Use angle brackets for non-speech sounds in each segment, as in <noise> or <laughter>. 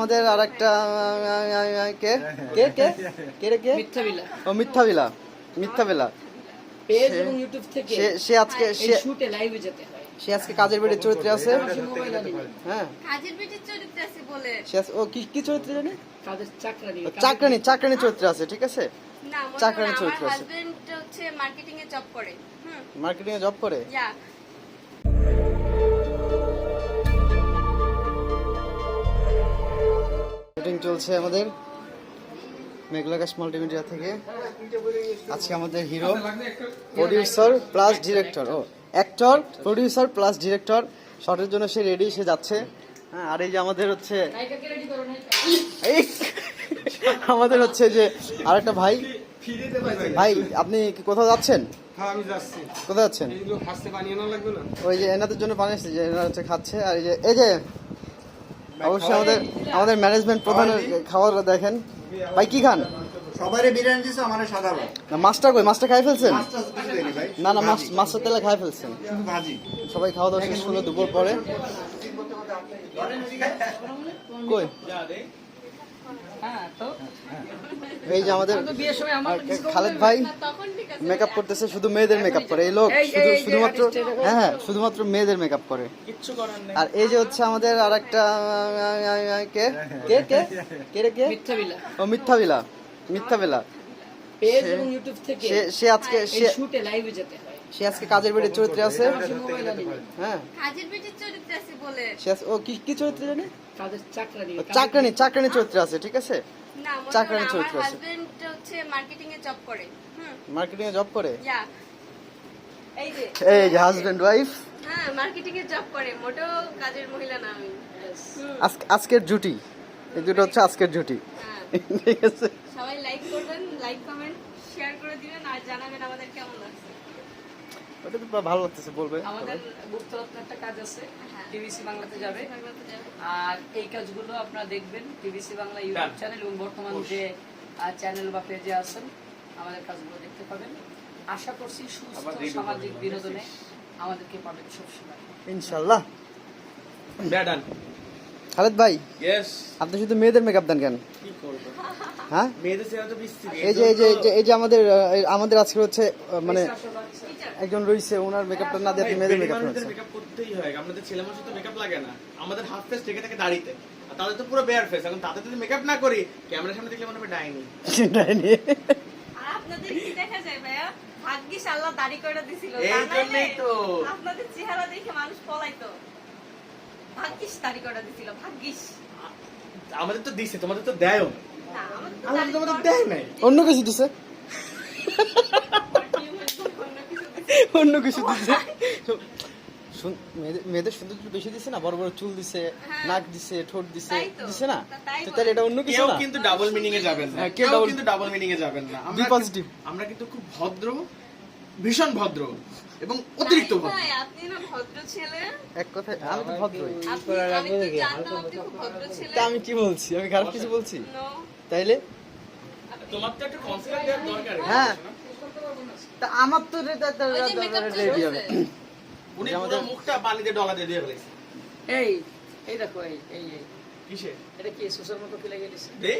আমাদের আর একটা কে? কে কে? কে রে কে? ও মিথ্যা বেলা মিথ্যা বেলা পেজ সে- এবং ইউটিউব থেকে সে সে আজকে সে শুটে লাইভে যেতে হয়। সে আজকে কাজের বেড়ে চরিত্রে আছে? হ্যাঁ। কাজের চরিত্রে আছে বলে। সে ও কি কি চরিত্রে জানি? কাদের চাকরানি ও চাকরানি চাকরানি চরিত্রে আছে ঠিক আছে? না চাকরানি করো চরিত্র আছে। হাজবেন্ড হচ্ছে মার্কেটিং এ জব করে। হুম। মার্কেটিং এ জব করে? শুটিং চলছে আমাদের মেঘলাকাশ মাল্টিমিডিয়া থেকে। আজকে আমাদের হিরো প্রডিউসার প্লাস ডিরেক্টর ও অ্যাক্টর প্রডিউসার প্লাস ডিরেক্টর শটের জন্য সে রেডি সে যাচ্ছে। হ্যাঁ আর এই যে আমাদের হচ্ছে আমাদের হচ্ছে যে আরেকটা ভাই। ভাই আপনি কি কোথাও যাচ্ছেন? হ্যাঁ কোথায় যাচ্ছেন? ওই যে এনাদের জন্য পানি এসেছে যে এনারা হচ্ছে খাচ্ছে। আর এই যে এই যে অবশ্যই আমাদের আমাদের ম্যানেজমেন্ট প্রধান খাবার দেখেন। ভাই কি খান? সবারই বিরিয়ানি দিছে আমার সাদা ভাত। না মাছটা কই? মাছটা খাই ফেলছেন? না না মাছ মাছটা তেলে খাই ফেলছেন। ভাজি। সবাই খাওয়া দাওয়া শেষ হলো দুপুর পরে। কই? এই যে আমাদের খালেদ ভাই তখন ঠিক আছে মেকআপ করতেছে শুধু মেয়েদের মেকআপ করে। এই লোক শুধু শুধুমাত্র হ্যাঁ হ্যাঁ শুধুমাত্র মেয়েদের মেকআপ করে। আর এই যে হচ্ছে আমাদের আর একটা কে? কে কে? কে রে কে? ও মিথ্যা বেলা মিথ্যা বেলা সে- এবং ইউটিউব থেকে সে সে আজকে সে লাইভে যেতে হয়। সে আজকে কাজের চরিত্রে আছে? হ্যাঁ। বেটির চরিত্রে আছে বলে। সে ও কি কি চরিত্রে জানি? কাদের চাকরানি। চাকরানি চাকরানি চরিত্রে আছে ঠিক আছে? না চাকরানি চরিত্র আছে। হাজবেন্ড হচ্ছে মার্কেটিং এ জব করে। হুম। মার্কেটিং এ জব করে এই যে। এই যে হাজবেন্ড ওয়াইফ হ্যাঁ মার্কেটিং এ জব করে। মোটেও কাজের মহিলা না আমি। হুম, আজকের জুটি। এই দুটো হচ্ছে আজকের জুটি। হ্যাঁ। ঠিক আছে? সবাই লাইক করবেন লাইক কমেন্ট শেয়ার করে দিবেন আর জানাবেন আমাদের কেমন লাগছে। ওটা তো ভালো লাগতেছে বলবে আমাদের গুপ্তরত্ন একটা কাজ আছে হ্যাঁ। টিভিসি বাংলাতে যাবে। আর এই কাজগুলো আপনারা দেখবেন টিভিসি বাংলা ইউটিউব চ্যানেল এবং বর্তমান যে চ্যানেল বা পেজে আছেন আমাদের কাজগুলো দেখতে পাবেন। আশা করছি সুস্থ সামাজিক বিনোদনে আমাদেরকে পাবেন সবসময়। ইনশাল্লাহ ব্যাডান খালেদ ভাই আপনি শুধু মেয়েদের মেকআপ দেন কেন? হ্যাঁ? এই যে এই যে এই যে- এই যে আমাদের আমাদের আজকে হচ্ছে মানে একজন রয়েছে ওনার মেকআপটা না দিয়ে আপনি মেয়েদের মেকআপ করতেই হয়। আপনাদের ছেলে মানুষের তো মেকআপ লাগে না। আমাদের হাফ ফেস থেকে থাকে দাড়িতে। তাদের তো পুরো বেয়ার ফেস এখন তাদের যদি মেকআপ না করি ক্যামেরার সামনে দেখলে মনে হবে ডাইনি। আর আপনাদের কি দেখা যায় ভাইয়া? ভাগ্যিস আল্লাহ দাড়ি করে দিছিল এই জন্যই তো। আপনাদের চেহারা দেখে মানুষ পলাইতো। ভাগ্যিস দাড়ি করে দিছিল ভাগ্যিস। আমাদের তো দিছে তোমাদের তো দেয়ও না। আমাদের তোমাদের দেয় নাই। অন্য কিছু দিছে? অন্য কিছু দিছে। মেয়েদের- সৌন্দর্য বেশি দিছে না? বড় বড় চুল দিছে হ্যাঁ। নাক দিছে ঠোঁট দিছে দিছে না? তো তাহলে এটা অন্য কিছু না? কিন্তু ডাবল মিনিং এ যাবেন না। হ্যাঁ, কেউ কিন্তু ডাবল মিনিং এ যাবেন না। আমরা positive. আমরা কিন্তু খুব ভদ্র। ভীষণ ভদ্র এবং অতিরিক্ত ভদ্র। আপনি না ভদ্র ছেলে? এক কথায় আমি তো ভদ্রই। আমি তো জানতাম আপনি খুব ভদ্র ছেলে। তা আমি কি বলছি? আমি খারাপ কিছু বলছি? তাইলে? তোমার তো একটা কনসিডার দেওয়ার দরকার হ্যাঁ। তা আমার তো রেডি makeup হবে। উনি পুরো মুখটা বালিতে ডলা দিয়ে দিয়ে ফেলেছে। এই এই দেখো এই এই এই। কিসে এটা কি সুসের মতো কি লেগে গেছে দে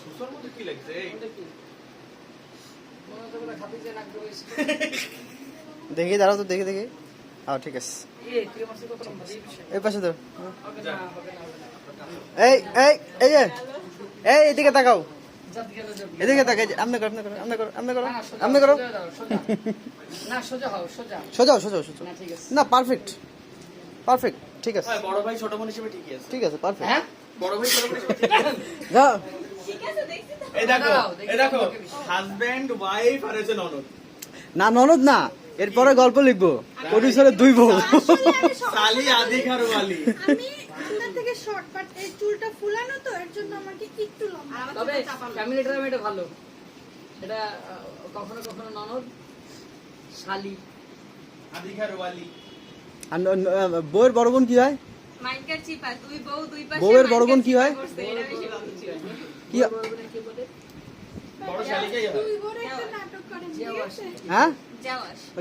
সুসর মধ্যে কি লাগছে এই এটা কি মনে হতে পারে খাপিজে নাক হয়েছে দেখি দাঁড়াও তো দেখি দেখি। হ্যাঁ ঠিক আছে। এই পাশে ধর না এই এই এই যে এই এদিকে তাকাও। এদিকে তাকাই আমনে করো আমনে করো করো করো সোজা, সোজা সোজা। সোজা সোজা। সোজাও সোজাও সোজাও না ঠিক আছে। পারফেক্ট পারফেক্ট ঠিক আছে। বড় ভাই ছোট বোন হিসেবে ঠিকই আছে। ঠিক আছে পারফেক্ট হ্যাঁ? বড় ভাই ছোট বোন <laughs> হিসেবে ঠিকই আছে যা ঠিক আছে দেখছি তো এই দেখো এই দেখো হাজবেন্ড ওয়াইফ আর হচ্ছে ননদ। না ননদ না এরপরে গল্প লিখব। প্রডিউসারের দুই বউ। সালি আদি খারওয়ালি আমি থেকে শর্ট বাট এই চুলটা ফুলানো তো এর জন্য আমাকে একটু লম্বা। তবে ফ্যামিলি ড্রামা এটা ভালো। এটা কখনো কখনো ননদ শালি আদি খারওয়ালি আর বউয়ের বড় বোন কি হয়? মাইনকার চিপা দুই বউ দুই পাশে বউয়ের বড় বোন কি হয়? চিপা করছে, এটা বেশি ভালো ছিল। কি হয়?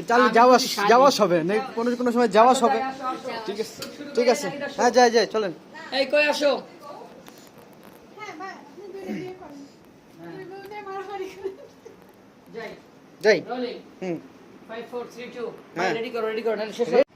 চালু যাওয়াস যাওয়াস হবে কোনো কোনো সময় যাওয়াস হবে। ঠিক আছে ঠিক আছে। হ্যাঁ যাই যাই চলেন। এই কই আসো? যাই। হুম। 5 4 3 2। রেডি করো রেডি করো শেষ